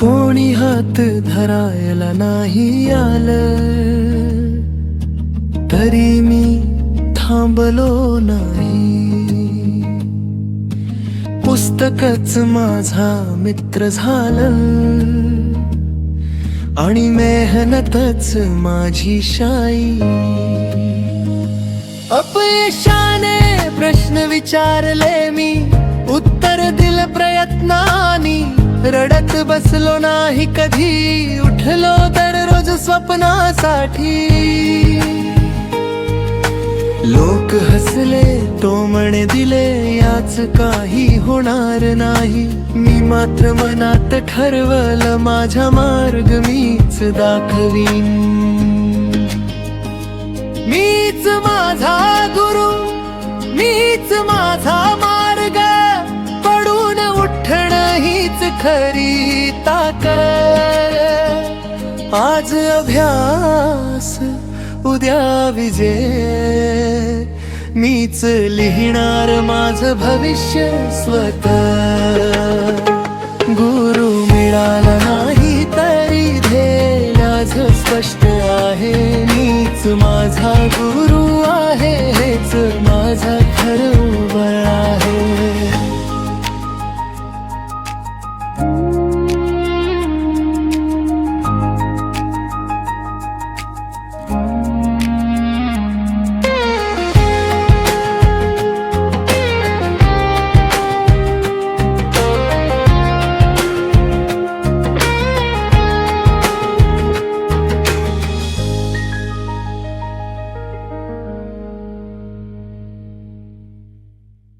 कोणी हात धरायला नाही आलं तरी मी थांबलो नाही. पुस्तकच माझा मित्र झालं आणि मेहनतच माझी शाई. अपयशाने प्रश्न विचारले मी. रडत बसलो नाही कधी. उठलो दररोज स्वप्नासाठी. लोक हसले टोमणे दिले याच काही होणार नाही. मी मात्र मनात ठरवलं माझा मार्ग मीच दाखवीन. मीच माझा खरी ताकद आज अभ्यास उद्या विजय. मीच लिहिणार माझं भविष्य स्वतः. गुरु मिळाला नाही तरी ध्येय माझं स्पष्ट आहे मीच माझा गुरु आहे हेच माझा